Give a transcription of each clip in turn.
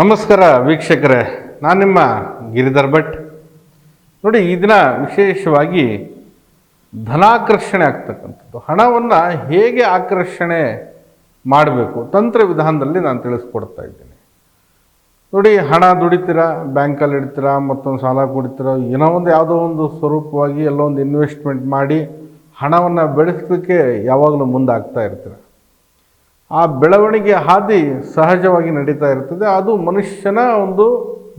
ನಮಸ್ಕಾರ ವೀಕ್ಷಕರೇ, ನಾನು ನಿಮ್ಮ ಗಿರಿಧರ್ ಭಟ್. ನೋಡಿ, ಈ ದಿನ ವಿಶೇಷವಾಗಿ ಧನಾಕರ್ಷಣೆ ಆಗ್ತಕ್ಕಂಥದ್ದು. ಹಣವನ್ನು ಹೇಗೆ ಆಕರ್ಷಣೆ ಮಾಡಬೇಕು, ತಂತ್ರ ವಿಧಾನದಲ್ಲಿ ನಾನು ತಿಳಿಸ್ಕೊಡ್ತಾ ಇದ್ದೀನಿ. ನೋಡಿ, ಹಣ ದುಡಿತೀರಾ, ಬ್ಯಾಂಕಲ್ಲಿ ಇಡ್ತೀರಾ, ಮತ್ತೊಂದು ಸಾಲ ಕೊಡ್ತೀರಾ, ಏನೋ ಒಂದು ಯಾವುದೋ ಒಂದು ಸ್ವರೂಪವಾಗಿ ಎಲ್ಲೋ ಒಂದು ಇನ್ವೆಸ್ಟ್ಮೆಂಟ್ ಮಾಡಿ ಹಣವನ್ನು ಬೆಳೆಸಲಿಕ್ಕೆ ಯಾವಾಗಲೂ ಮುಂದಾಗ್ತಾ ಇರ್ತೀರ. ಆ ಬೆಳವಣಿಗೆ ಹಾದಿ ಸಹಜವಾಗಿ ನಡೀತಾ ಇರ್ತದೆ. ಅದು ಮನುಷ್ಯನ ಒಂದು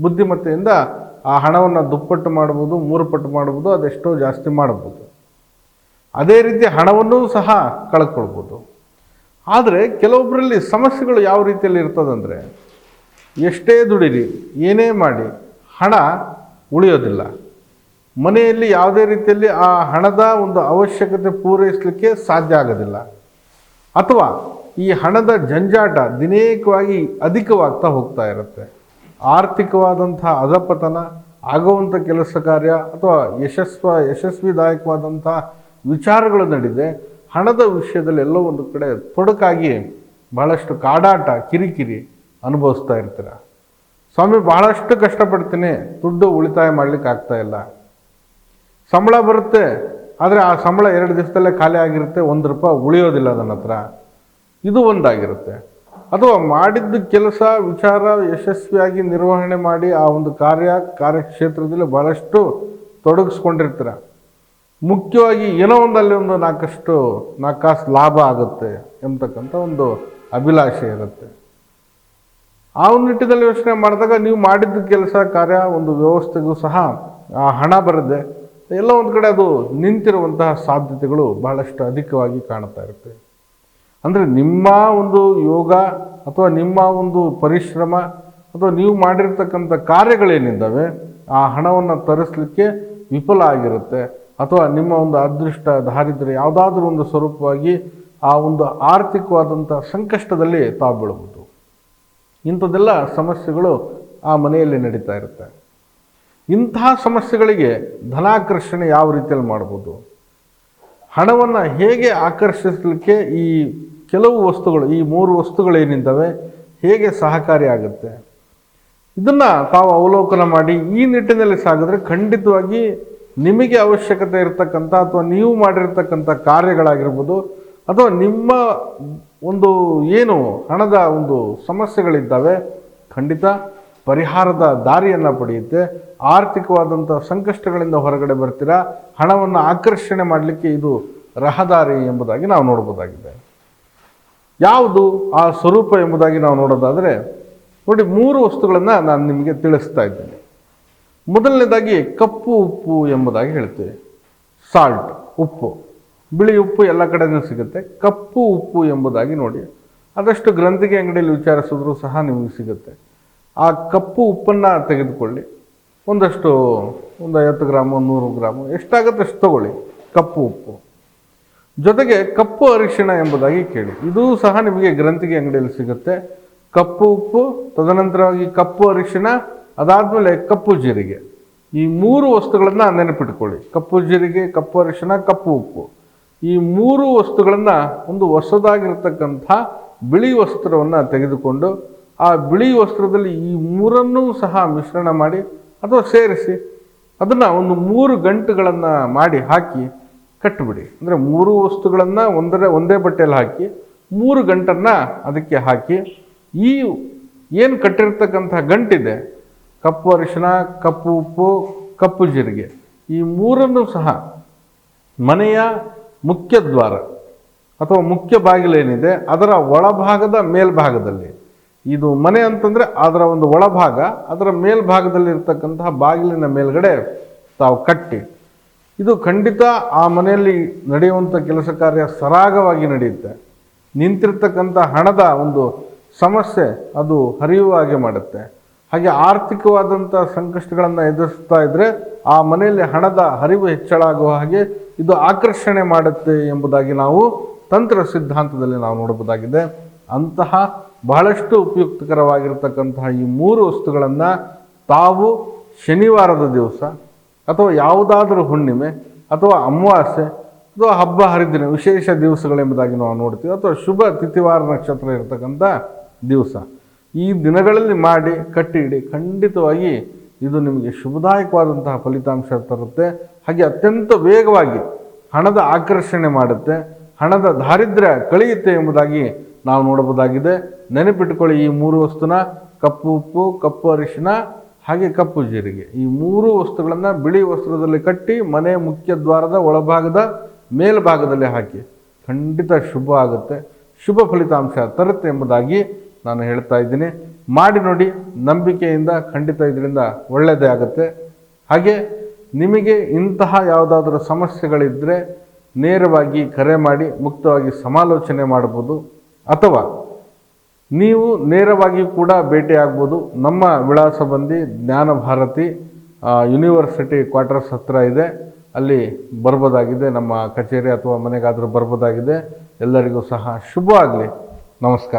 ಬುದ್ಧಿಮತ್ತೆಯಿಂದ ಆ ಹಣವನ್ನು ದುಪ್ಪಟ್ಟು ಮಾಡ್ಬೋದು ಮೂರು ಪಟ್ಟು ಮಾಡ್ಬೋದು, ಅದೆಷ್ಟೋ ಜಾಸ್ತಿ ಮಾಡ್ಬೋದು. ಅದೇ ರೀತಿ ಹಣವನ್ನೂ ಸಹ ಕಳ್ಕೊಳ್ಬೋದು. ಆದರೆ ಕೆಲವೊಬ್ಬರಲ್ಲಿ ಸಮಸ್ಯೆಗಳು ಯಾವ ರೀತಿಯಲ್ಲಿ ಇರ್ತದಂದರೆ, ಎಷ್ಟೇ ದುಡಿರಿ, ಏನೇ ಮಾಡಿ, ಹಣ ಉಳಿಯೋದಿಲ್ಲ. ಮನೆಯಲ್ಲಿ ಯಾವುದೇ ರೀತಿಯಲ್ಲಿ ಆ ಹಣದ ಒಂದು ಅವಶ್ಯಕತೆ ಪೂರೈಸಲಿಕ್ಕೆ ಸಾಧ್ಯ ಆಗೋದಿಲ್ಲ. ಅಥವಾ ಈ ಹಣದ ಜಂಜಾಟ ದಿನೇಕವಾಗಿ ಅಧಿಕವಾಗ್ತಾ ಹೋಗ್ತಾ ಇರುತ್ತೆ. ಆರ್ಥಿಕವಾದಂಥ ಅಧಪತನ ಆಗುವಂಥ ಕೆಲಸ ಕಾರ್ಯ ಅಥವಾ ಯಶಸ್ವ ಯಶಸ್ವಿದಾಯಕವಾದಂಥ ವಿಚಾರಗಳು ನಡೆದಿದೆ ಹಣದ ವಿಷಯದಲ್ಲಿ ಎಲ್ಲೋ ಒಂದು ಕಡೆ ತೊಡಕಾಗಿ ಬಹಳಷ್ಟು ಕಾಡಾಟ, ಕಿರಿಕಿರಿ ಅನುಭವಿಸ್ತಾ ಇರ್ತೀರ. ಸ್ವಾಮಿ, ಬಹಳಷ್ಟು ಕಷ್ಟಪಡ್ತೀನಿ. ದುಡ್ಡು ಉಳಿತಾಯ ಮಾಡ್ಲಿಕ್ಕೆ ಆಗ್ತಾ ಇಲ್ಲ. ಸಂಬಳ ಬರುತ್ತೆ, ಆದರೆ ಆ ಸಂಬಳ ಎರಡು ದಿವಸದಲ್ಲೇ ಖಾಲಿ ಆಗಿರುತ್ತೆ, ಒಂದು ರೂಪಾಯಿ ಉಳಿಯೋದಿಲ್ಲ ನನ್ನ ಹತ್ರ. ಇದು ಒಂದಾಗಿರುತ್ತೆ. ಅಥವಾ ಮಾಡಿದ್ದ ಕೆಲಸ, ವಿಚಾರ ಯಶಸ್ವಿಯಾಗಿ ನಿರ್ವಹಣೆ ಮಾಡಿ ಆ ಒಂದು ಕಾರ್ಯ, ಕಾರ್ಯಕ್ಷೇತ್ರದಲ್ಲಿ ಬಹಳಷ್ಟು ತೊಡಗಿಸ್ಕೊಂಡಿರ್ತೀರ. ಮುಖ್ಯವಾಗಿ ಏನೋ ಒಂದಲ್ಲಿ ಒಂದು ನಾಲ್ಕಷ್ಟು, ನಾಲ್ಕಾಸು ಲಾಭ ಆಗುತ್ತೆ ಎಂಬತಕ್ಕಂಥ ಒಂದು ಅಭಿಲಾಷೆ ಇರುತ್ತೆ. ಆ ಒಂದು ನಿಟ್ಟಿನಲ್ಲಿ ಯೋಚನೆ ಮಾಡಿದಾಗ ನೀವು ಮಾಡಿದ್ದ ಕೆಲಸ, ಕಾರ್ಯ, ಒಂದು ವ್ಯವಸ್ಥೆಗೂ ಸಹ ಆ ಹಣ ಬರದೆ, ಎಲ್ಲ ಒಂದು ಕಡೆ ಅದು ನಿಂತಿರುವಂತಹ ಸಾಧ್ಯತೆಗಳು ಬಹಳಷ್ಟು ಅಧಿಕವಾಗಿ ಕಾಣ್ತಾ ಇರುತ್ತೆ. ಅಂದರೆ ನಿಮ್ಮ ಒಂದು ಯೋಗ ಅಥವಾ ನಿಮ್ಮ ಒಂದು ಪರಿಶ್ರಮ ಅಥವಾ ನೀವು ಮಾಡಿರ್ತಕ್ಕಂಥ ಕಾರ್ಯಗಳೇನಿದ್ದಾವೆ, ಆ ಹಣವನ್ನು ತರಿಸಲಿಕ್ಕೆ ವಿಫಲ ಆಗಿರುತ್ತೆ. ಅಥವಾ ನಿಮ್ಮ ಒಂದು ಅದೃಷ್ಟ, ದಾರಿದ್ರ್ಯ ಯಾವುದಾದ್ರೂ ಒಂದು ಸ್ವರೂಪವಾಗಿ ಆ ಒಂದು ಆರ್ಥಿಕವಾದಂಥ ಸಂಕಷ್ಟದಲ್ಲಿ ತಾವು ಬೀಳ್ಬೋದು. ಇಂಥದ್ದೆಲ್ಲ ಸಮಸ್ಯೆಗಳು ಆ ಮನೆಯಲ್ಲಿ ನಡೀತಾ ಇರುತ್ತೆ. ಇಂತಹ ಸಮಸ್ಯೆಗಳಿಗೆ ಧನಾಕರ್ಷಣೆ ಯಾವ ರೀತಿಯಲ್ಲಿ ಮಾಡ್ಬೋದು? ಹಣವನ್ನು ಹೇಗೆ ಆಕರ್ಷಿಸಲಿಕ್ಕೆ ಈ ಕೆಲವು ವಸ್ತುಗಳು, ಈ ಮೂರು ವಸ್ತುಗಳೇನಿದ್ದಾವೆ ಹೇಗೆ ಸಹಕಾರಿಯಾಗುತ್ತೆ ಇದನ್ನು ತಾವು ಅವಲೋಕನ ಮಾಡಿ ಈ ನಿಟ್ಟಿನಲ್ಲಿ ಸಾಗಿದ್ರೆ ಖಂಡಿತವಾಗಿ ನಿಮಗೆ ಅವಶ್ಯಕತೆ ಇರತಕ್ಕಂಥ ಅಥವಾ ನೀವು ಮಾಡಿರ್ತಕ್ಕಂಥ ಕಾರ್ಯಗಳಾಗಿರ್ಬೋದು, ಅಥವಾ ನಿಮ್ಮ ಒಂದು ಏನು ಹಣದ ಒಂದು ಸಮಸ್ಯೆಗಳಿದ್ದಾವೆ, ಖಂಡಿತ ಪರಿಹಾರದ ದಾರಿಯನ್ನು ಪಡೆಯುತ್ತೆ. ಆರ್ಥಿಕವಾದಂಥ ಸಂಕಷ್ಟಗಳಿಂದ ಹೊರಗಡೆ ಬರ್ತೀರಾ? ಹಣವನ್ನು ಆಕರ್ಷಣೆ ಮಾಡಲಿಕ್ಕೆ ಇದು ರಹದಾರಿ ಎಂಬುದಾಗಿ ನಾವು ನೋಡ್ಬೋದಾಗಿದೆ. ಯಾವುದು ಆ ಸ್ವರೂಪ ಎಂಬುದಾಗಿ ನಾವು ನೋಡೋದಾದರೆ ನೋಡಿ ಮೂರು ವಸ್ತುಗಳನ್ನು ನಾನು ನಿಮಗೆ ತಿಳಿಸ್ತಾ ಇದ್ದೇನೆ. ಮೊದಲನೇದಾಗಿ ಕಪ್ಪು ಉಪ್ಪು ಎಂಬುದಾಗಿ ಹೇಳ್ತೇವೆ. ಸಾಲ್ಟ್, ಉಪ್ಪು. ಬಿಳಿ ಉಪ್ಪು ಎಲ್ಲ ಕಡೆಯೂ ಸಿಗುತ್ತೆ. ಕಪ್ಪು ಉಪ್ಪು ಎಂಬುದಾಗಿ ನೋಡಿ. ಆದಷ್ಟು ಗ್ರಂಥಿಗೆ ಅಂಗಡಿಯಲ್ಲಿ ವಿಚಾರಿಸಿದ್ರು ಸಹ ನಿಮಗೆ ಸಿಗುತ್ತೆ. ಆ ಕಪ್ಪು ಉಪ್ಪನ್ನು ತೆಗೆದುಕೊಳ್ಳಿ. ಒಂದಷ್ಟು, ಒಂದು ಐವತ್ತು ಗ್ರಾಮು, ನೂರು ಗ್ರಾಮು, ಎಷ್ಟಾಗುತ್ತೆ ಅಷ್ಟು ತಗೊಳ್ಳಿ. ಕಪ್ಪು ಉಪ್ಪು. ಜೊತೆಗೆ ಕಪ್ಪು ಅರಿಶಿಣ ಎಂಬುದಾಗಿ ಕೇಳಿ. ಇದು ಸಹ ನಿಮಗೆ ಗ್ರಂಥಿಗೆ ಅಂಗಡಿಯಲ್ಲಿ ಸಿಗುತ್ತೆ. ಕಪ್ಪು ಉಪ್ಪು ತದನಂತರವಾಗಿ ಕಪ್ಪು ಅರಿಶಿಣ, ಅದಾದಮೇಲೆ ಕಪ್ಪು ಜೀರಿಗೆ. ಈ ಮೂರು ವಸ್ತುಗಳನ್ನು ನೆನಪಿಟ್ಕೊಳ್ಳಿ. ಕಪ್ಪು ಜೀರಿಗೆ, ಕಪ್ಪು ಅರಿಶಿಣ, ಕಪ್ಪು ಉಪ್ಪು. ಈ ಮೂರು ವಸ್ತುಗಳನ್ನು ಒಂದು ಹೊಸದಾಗಿರ್ತಕ್ಕಂಥ ಬಿಳಿ ವಸ್ತ್ರವನ್ನು ತೆಗೆದುಕೊಂಡು, ಆ ಬಿಳಿ ವಸ್ತ್ರದಲ್ಲಿ ಈ ಮೂರನ್ನೂ ಸಹ ಮಿಶ್ರಣ ಮಾಡಿ, ಅಥವಾ ಸೇರಿಸಿ, ಅದನ್ನು ಒಂದು ಮೂರು ಗಂಟುಗಳನ್ನು ಮಾಡಿ ಹಾಕಿ ಕಟ್ಟಿಬಿಡಿ ಅಂದರೆ ಮೂರು ವಸ್ತುಗಳನ್ನು ಒಂದರ ಒಂದೇ ಬಟ್ಟೆಯಲ್ಲಿ ಹಾಕಿ, ಮೂರು ಗಂಟನ್ನು ಅದಕ್ಕೆ ಹಾಕಿ, ಈ ಏನು ಕಟ್ಟಿರ್ತಕ್ಕಂಥ ಗಂಟಿದೆ, ಕಪ್ಪು ಅರಿಶಿನ, ಕಪ್ಪು ಉಪ್ಪು, ಕಪ್ಪು ಜೀರಿಗೆ, ಈ ಮೂರನ್ನು ಸಹ ಮನೆಯ ಮುಖ್ಯ ದ್ವಾರ ಅಥವಾ ಮುಖ್ಯ ಬಾಗಿಲೇನಿದೆ ಅದರ ಒಳಭಾಗದ ಮೇಲ್ಭಾಗದಲ್ಲಿ. ಇದು ಮನೆ ಅಂತಂದರೆ ಅದರ ಒಂದು ಒಳಭಾಗ, ಅದರ ಮೇಲ್ಭಾಗದಲ್ಲಿ ಇರ್ತಕ್ಕಂತಹ ಬಾಗಿಲಿನ ಮೇಲ್ಗಡೆ ತಾವು ಕಟ್ಟಿ. ಇದು ಖಂಡಿತ ಆ ಮನೆಯಲ್ಲಿ ನಡೆಯುವಂಥ ಕೆಲಸ ಕಾರ್ಯ ಸರಾಗವಾಗಿ ನಡೆಯುತ್ತೆ. ನಿಂತಿರ್ತಕ್ಕಂಥ ಹಣದ ಒಂದು ಸಮಸ್ಯೆ ಅದು ಹರಿಯುವ ಹಾಗೆ ಮಾಡುತ್ತೆ. ಹಾಗೆ ಆರ್ಥಿಕವಾದಂಥ ಸಂಕಷ್ಟಗಳನ್ನು ಎದುರಿಸ್ತಾ ಇದ್ದರೆ ಆ ಮನೆಯಲ್ಲಿ ಹಣದ ಹರಿವು ಹೆಚ್ಚಳ ಆಗುವ ಹಾಗೆ ಇದು ಆಕರ್ಷಣೆ ಮಾಡುತ್ತೆ ಎಂಬುದಾಗಿ ನಾವು ತಂತ್ರ ಸಿದ್ಧಾಂತದಲ್ಲಿ ನಾವು ನೋಡಬಹುದಾಗಿದೆ. ಅಂತಹ ಬಹಳಷ್ಟು ಉಪಯುಕ್ತಕರವಾಗಿರ್ತಕ್ಕಂತಹ ಈ ಮೂರು ವಸ್ತುಗಳನ್ನು ತಾವು ಶನಿವಾರದ ದಿವಸ ಅಥವಾ ಯಾವುದಾದ್ರೂ ಹುಣ್ಣಿಮೆ ಅಥವಾ ಅಮಾವಾಸ್ಯೆ ಅಥವಾ ಹಬ್ಬ ಹರಿದಿನ ವಿಶೇಷ ದಿವಸಗಳೆಂಬುದಾಗಿ ನಾವು ನೋಡ್ತೀವಿ. ಅಥವಾ ಶುಭ ತಿಥಿವಾರ ನಕ್ಷತ್ರ ಇರತಕ್ಕಂಥ ದಿವಸ. ಈ ದಿನಗಳಲ್ಲಿ ಮಾಡಿ ಕಟ್ಟಿ ಇಡಿ ಖಂಡಿತವಾಗಿ ಇದು ನಿಮಗೆ ಶುಭದಾಯಕವಾದಂತಹ ಫಲಿತಾಂಶ ತರುತ್ತೆ. ಹಾಗೆ ಅತ್ಯಂತ ವೇಗವಾಗಿ ಹಣದ ಆಕರ್ಷಣೆ ಮಾಡುತ್ತೆ. ಹಣದ ದಾರಿದ್ರ್ಯ ಕಳೆಯುತ್ತೆ ಎಂಬುದಾಗಿ ನಾವು ನೋಡಬಹುದಾಗಿದೆ. ನೆನಪಿಟ್ಟುಕೊಳ್ಳಿ ಈ ಮೂರು ವಸ್ತುನ. ಕಪ್ಪು ಉಪ್ಪು, ಕಪ್ಪು ಅರಿಶಿನ ಹಾಗೆ ಕಪ್ಪು ಜೀರಿಗೆ. ಈ ಮೂರು ವಸ್ತುಗಳನ್ನು ಬಿಳಿ ವಸ್ತ್ರದಲ್ಲಿ ಕಟ್ಟಿ ಮನೆ ಮುಖ್ಯ ದ್ವಾರದ ಒಳಭಾಗದ ಮೇಲ್ಭಾಗದಲ್ಲಿ ಹಾಕಿ. ಖಂಡಿತ ಶುಭ ಆಗುತ್ತೆ. ಶುಭ ಫಲಿತಾಂಶ ತರುತ್ತೆ ಎಂಬುದಾಗಿ ನಾನು ಹೇಳ್ತಾ ಇದ್ದೀನಿ. ಮಾಡಿ ನೋಡಿ, ನಂಬಿಕೆಯಿಂದ ಖಂಡಿತ ಇದರಿಂದ ಒಳ್ಳೆಯದೇ ಆಗುತ್ತೆ. ಹಾಗೆ ನಿಮಗೆ ಇಂತಹ ಯಾವುದಾದ್ರೂ ಸಮಸ್ಯೆಗಳಿದ್ದರೆ ನೇರವಾಗಿ ಕರೆ ಮಾಡಿ, ಮುಕ್ತವಾಗಿ ಸಮಾಲೋಚನೆ ಮಾಡ್ಬೋದು. ಅಥವಾ ನೀವು ನೇರವಾಗಿ ಕೂಡ ಭೇಟಿಯಾಗ್ಬೋದು. ನಮ್ಮ ವಿಳಾಸ ಬಂದು ಜ್ಞಾನ ಭಾರತಿ ಆ, ಯೂನಿವರ್ಸಿಟಿ ಕ್ವಾರ್ಟರ್ಸ್ ಹತ್ತಿರ ಇದೆ. ಅಲ್ಲಿ ಬರ್ಬೋದಾಗಿದೆ. ನಮ್ಮ ಕಚೇರಿ ಅಥವಾ ಮನೆಗಾದರೂ ಬರ್ಬೋದಾಗಿದೆ. ಎಲ್ಲರಿಗೂ ಸಹ ಶುಭ ಆಗಲಿ ನಮಸ್ಕಾರ.